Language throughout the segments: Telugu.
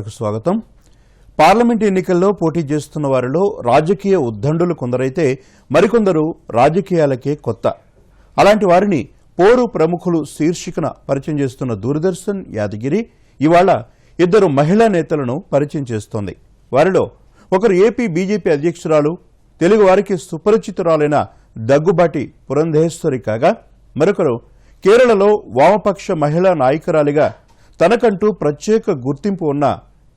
స్వాగతం. పార్లమెంట్ ఎన్నికల్లో పోటీ చేస్తున్న వారిలో రాజకీయ ఉద్దండులు కొందరైతే మరికొందరు రాజకీయాలకే కొత్త. అలాంటి వారిని పోరు ప్రముఖులు శీర్షికన పరిచయం చేస్తున్న దూరదర్శన్ యాదగిరి ఇవాళ ఇద్దరు మహిళా నేతలను పరిచయం చేస్తోంది. వారిలో ఒకరు ఏపీ బీజేపీ అధ్యక్షురాలు తెలుగు వారికి సుపరిచితురాలైన దగ్గుబాటి పురంధేశ్వరి కాగా మరొకరు కేరళలో వామపక్ష మహిళా నాయకురాలిగా తనకంటూ ప్రత్యేక గుర్తింపు ఉన్న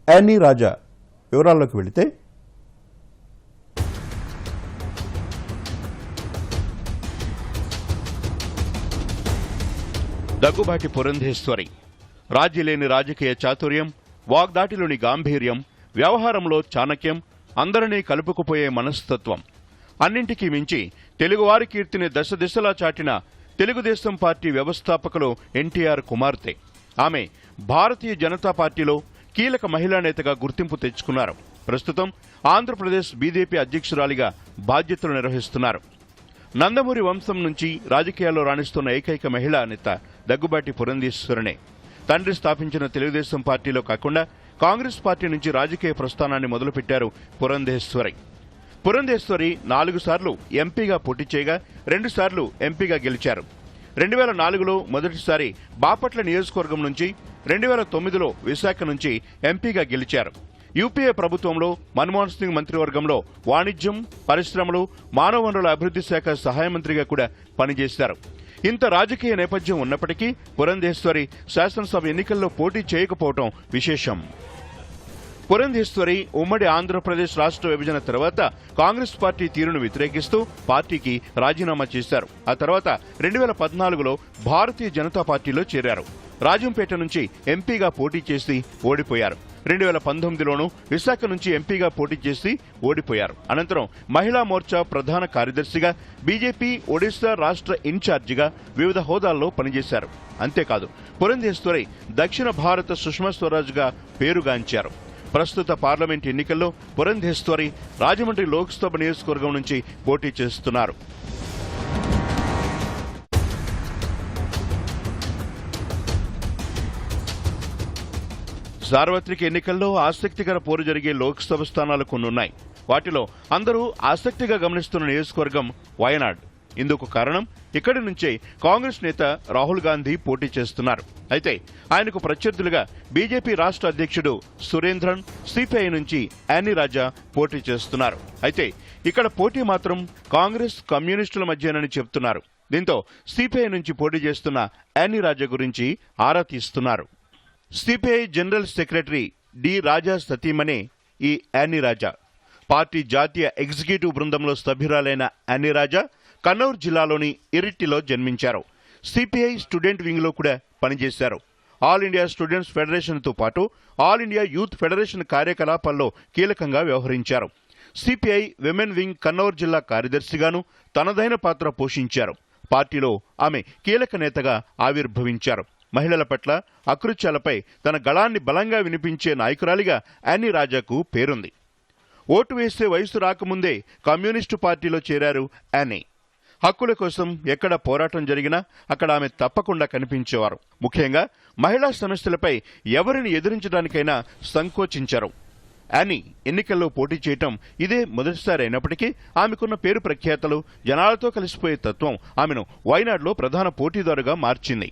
యానీ రాజా వివరాల్లోకి వెళితే దగ్గుబాటి పురంధేశ్వరి రాజీలేని రాజకీయ చాతుర్యం వాగ్దాటిలోని గాంభీర్యం వ్యవహారంలో చాణక్యం అందరినీ కలుపుకుపోయే మనస్తత్వం. అన్నింటికీ మించి తెలుగువారి కీర్తిని దశ దిశలా చాటిన తెలుగుదేశం పార్టీ వ్యవస్థాపకులు ఎన్టీఆర్ కుమార్తె. ఆమె భారతీయ జనతా పార్టీలో కీలక మహిళా నేతగా గుర్తింపు తెచ్చుకున్నారు. ప్రస్తుతం ఆంధ్రప్రదేశ్ బీజేపీ అధ్యక్షురాలిగా బాధ్యతలు నిర్వహిస్తున్నారు. నందమూరి వంశం నుంచి రాజకీయాల్లో రాణిస్తున్న ఏకైక మహిళా నేత దగ్గుబాటి పురంధేశ్వరనే. తండ్రి స్థాపించిన తెలుగుదేశం పార్టీలో కాకుండా కాంగ్రెస్ పార్టీ నుంచి రాజకీయ ప్రస్థానాన్ని మొదలుపెట్టారు పురంధేశ్వరి. పురంధేశ్వరి నాలుగు సార్లు ఎంపీగా పోటీ చేయగా రెండుసార్లు ఎంపీగా గెలిచారు. రెండు వేల నాలుగులో మొదటిసారి బాపట్ల నియోజకవర్గం నుంచి రెండు వేల తొమ్మిదిలో విశాఖ నుంచి ఎంపీగా గెలిచారు. యూపీఏ ప్రభుత్వంలో మన్మోహన్ సింగ్ మంత్రివర్గంలో వాణిజ్యం పరిశ్రమలు మానవ వనరుల అభివృద్ధి శాఖ సహాయ మంత్రిగా కూడా పనిచేశారు. ఇంత రాజకీయ నేపథ్యం ఉన్నప్పటికీ పురంధేశ్వరి శాసనసభ ఎన్నికల్లో పోటీ చేయకపోవటం విశేషం. పురంధేశ్వరి ఉమ్మడి ఆంధ్రప్రదేశ్ రాష్ట్ర విభజన తర్వాత కాంగ్రెస్ పార్టీ తీరును వ్యతిరేకిస్తూ పార్టీకి రాజీనామా చేశారు. ఆ తర్వాత రెండు వేల పద్నాలుగులో భారతీయ జనతా పార్టీలో చేరారు. రాజంపేట నుంచి ఎంపీగా పోటీ చేసి ఓడిపోయారు. రెండు వేల పంతొమ్మిదిలోనూ విశాఖ నుంచి ఎంపీగా పోటీ చేసి ఓడిపోయారు. అనంతరం మహిళా మోర్చా ప్రధాన కార్యదర్శిగా బీజేపీ ఒడిశా రాష్ట్ర ఇన్ఛార్జిగా వివిధ హోదాల్లో పనిచేశారు. అంతేకాదు పురంధేశ్వరి దక్షిణ భారత సుష్మా స్వరాజ్గా పేరుగాంచారు. ప్రస్తుత పార్లమెంట్ ఎన్నికల్లో పురంధేశ్వరి రాజమండ్రి లోక్సభ నియోజకవర్గం నుంచి పోటీ చేస్తున్నారు. సార్వత్రిక ఎన్నికల్లో ఆసక్తికర పోరు జరిగే లోక్సభ స్థానాలు కొన్నున్నాయి. వాటిలో అందరూ ఆసక్తిగా గమనిస్తున్న నియోజకవర్గం వయనాడ్. ఇందుకు కారణం ఇక్కడి నుంచే కాంగ్రెస్ నేత రాహుల్ గాంధీ పోటీ చేస్తున్నారు. అయితే ఆయనకు ప్రత్యర్థులుగా బీజేపీ రాష్ట్ర అధ్యక్షుడు సురేంద్రన్ సిపిఐ నుంచి యానీ రాజా పోటీ చేస్తున్నారు. అయితే ఇక్కడ పోటీ మాత్రం కాంగ్రెస్ కమ్యూనిస్టుల మధ్యనని చెప్తున్నారు దీంతో సిపిఐ నుంచి పోటీ చేస్తున్న యానీ రాజా గురించి ఆరా తీస్తున్నారు. CPI general secretary D Raja సతీమనే ఈ యానీ రాజా. పార్టీ జాతీయ ఎగ్జిక్యూటివ్ బృందంలో సభ్యురాలైన యానీ రాజా కన్నౌర్ జిల్లాలోని ఇరిట్టిలో జన్మించారు. సిపిఐ స్టూడెంట్ వింగ్లో కూడా పనిచేశారు. ఆల్ ఇండియా స్టూడెంట్స్ ఫెడరేషన్తో పాటు ఆల్ ఇండియా యూత్ ఫెడరేషన్ కార్యకలాపాల్లో కీలకంగా వ్యవహరించారు. సిపిఐ విమెన్ వింగ్ కన్నౌర్ జిల్లా కార్యదర్శిగాను తనదైన పాత్ర పోషించారు. పార్టీలో ఆమె కీలక నేతగా ఆవిర్భవించారు. మహిళల పట్ల అకృత్యాలపై తన గళాన్ని బలంగా వినిపించే నాయకురాలిగా యానీ రాజాకు పేరుంది. ఓటు వేస్తే వయసు రాకముందే కమ్యూనిస్టు పార్టీలో చేరారు యానీ. హక్కుల కోసం ఎక్కడ పోరాటం జరిగినా అక్కడ ఆమె తప్పకుండా కనిపించేవారు. ముఖ్యంగా మహిళా సమస్యలపై ఎవరిని ఎదిరించడానికైనా సంకోచించారు. యానీ ఎన్నికల్లో పోటీ చేయటం ఇదే మొదటిసారి అయినప్పటికీ ఆమెకున్న పేరు ప్రఖ్యాతలు జనాలతో కలిసిపోయే తత్వం ఆమెను వైనాడ్లో ప్రధాన పోటీదారుగా మార్చింది.